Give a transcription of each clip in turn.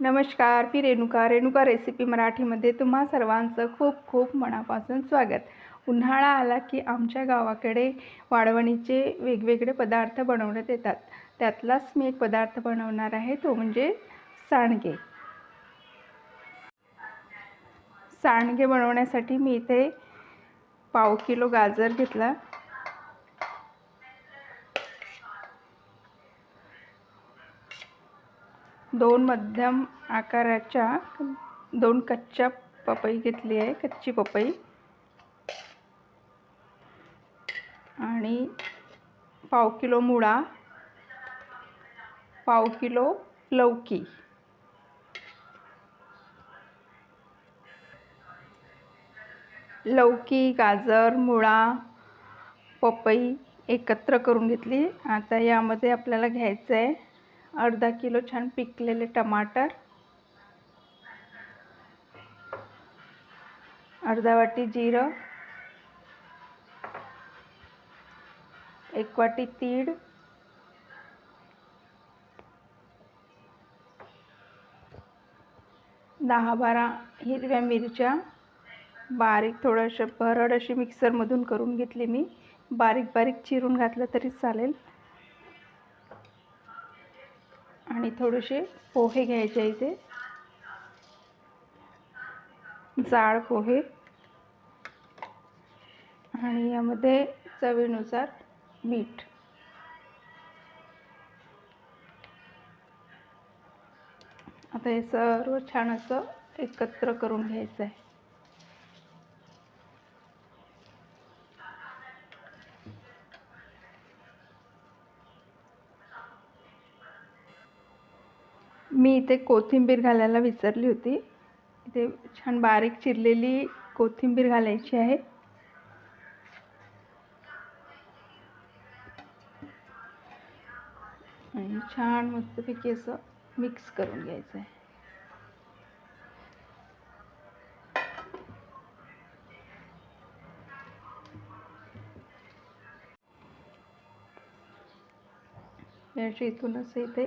नमस्कार मी रेणुका. रेणुका रेसिपी मराठीमध्ये तुम्हा सर्वांचं खूप खूप मनापासून स्वागत. उन्हाळा आला की आमच्या गावाकडे वाळवणीचे वेगवेगळे पदार्थ बनवण्यात येतात. त्यातलाच मी एक पदार्थ बनवणार आहे तो म्हणजे सांडगे. सांडगे बनवण्यासाठी मी इथे पाव किलो गाजर घेतला. दोन मध्यम आकाराच्या दोन कच्च्या पपई घेतली आहे कच्ची पपई. आणि पाव किलो मुळा पाव किलो लौकी. लौकी गाजर मुळा पपई एकत्र करून घेतली. आता यामध्ये आपल्याला घ्यायचं आहे अर्धा किलो छान पिकलेले टमाटर. अर्धा वाटी जिरं. एक वाटी तीळ. दहा बारा हिरव्या मिरच्या. बारीक थोडंसं भरड अशी मिक्सरमधून करून घेतली मी. बारीक बारीक चिरून घातलं तरी चालेल. आणि थोडेसे पोहे घ्यायचे इथे. जाड पोहे. आणि यामध्ये चवीनुसार मीठ. आता हे सर्व छान असं एकत्र करून घ्यायचं आहे. मी इथे कोथिंबीर घालायला विसरली होती. इथे छान बारीक चिरलेली कोथिंबीर घालायची आहे. आणि छान मस्तपैकी असं मिक्स करून घ्यायचं आहे. याच्या इथून असं इथे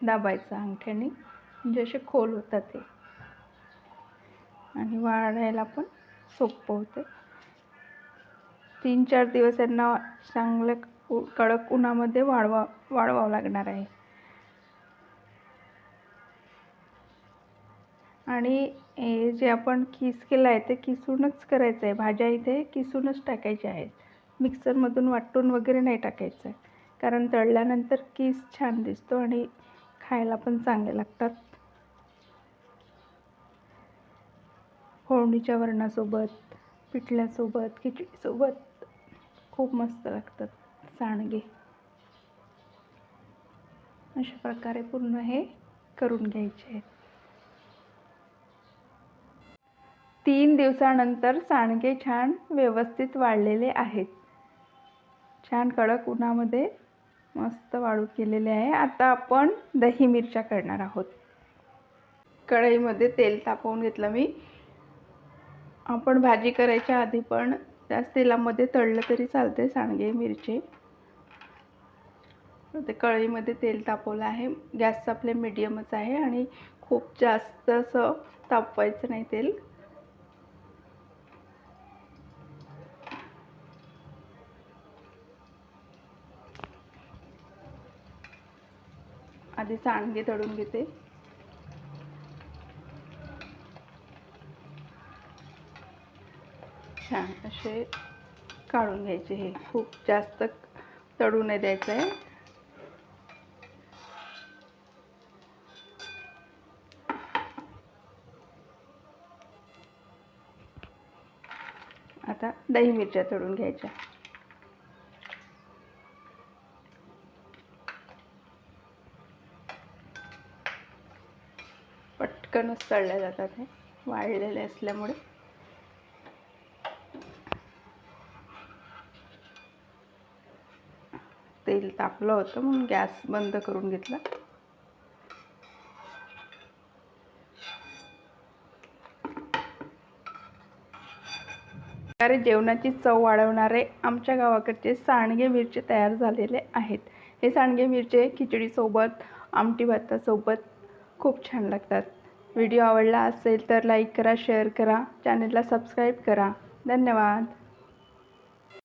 दाबायचं अंगठ्याने. म्हणजे असे खोल होतात ते. आणि वाढायला पण सोपं होते. तीन चार दिवस यांना चांगलं कडक उन्हामध्ये वाळवा वाळवावं लागणार आहे. आणि हे जे आपण किस केलं आहे ते किसूनच करायचं आहे. भाज्या इथे किसूनच टाकायच्या आहेत. मिक्सरमधून वाटून वगैरे नाही टाकायचं. आहे कारण तळल्यानंतर किस छान दिसतो आणि खायला पण चांगले लागतात. फोडणीच्या वरणासोबत पिठल्यासोबत खिचडीसोबत खूप मस्त लागतात सांडगे. अशा प्रकारे पूर्ण हे करून घ्यायचे. आहेत तीन दिवसानंतर सांडगे छान व्यवस्थित वाळलेले आहेत. छान कडक उन्हामध्ये मस्त वाळू केलेले आहे. आता आपण दही मिरच्या करणार आहोत. कढईमध्ये तेल तापवून घेतलं मी. आपण भाजी करायच्या आधी पण त्याच तेलामध्ये तळलं तरी चालते सांडगे मिरचे. ते कढईमध्ये तेल तापवलं आहे. गॅसचा फ्लेम मिडियमच आहे आणि खूप जास्त असं तापवायचं नाही तेल. आधी सांडगे तळून घेते. छान असे काढून घ्यायचे हे. खूप जास्त तळू नाही द्यायचं आहे आता दही मिरच्या तळून घ्यायच्या. पटकनच तळल्या जातात हे वाळलेले असल्यामुळे. तेल तापलं होतं म्हणून गॅस बंद करून घेतला. प्रकारे जेवणाची चव वाढवणारे आमच्या गावाकडचे सांडगे मिरचे तयार झालेले आहेत. हे सांडगे मिरचे खिचडीसोबत आमटी भातासोबत खूप छान लागतात. व्हिडिओ आवडला असेल तर लाईक करा शेअर करा चॅनलला सबस्क्राईब करा. धन्यवाद.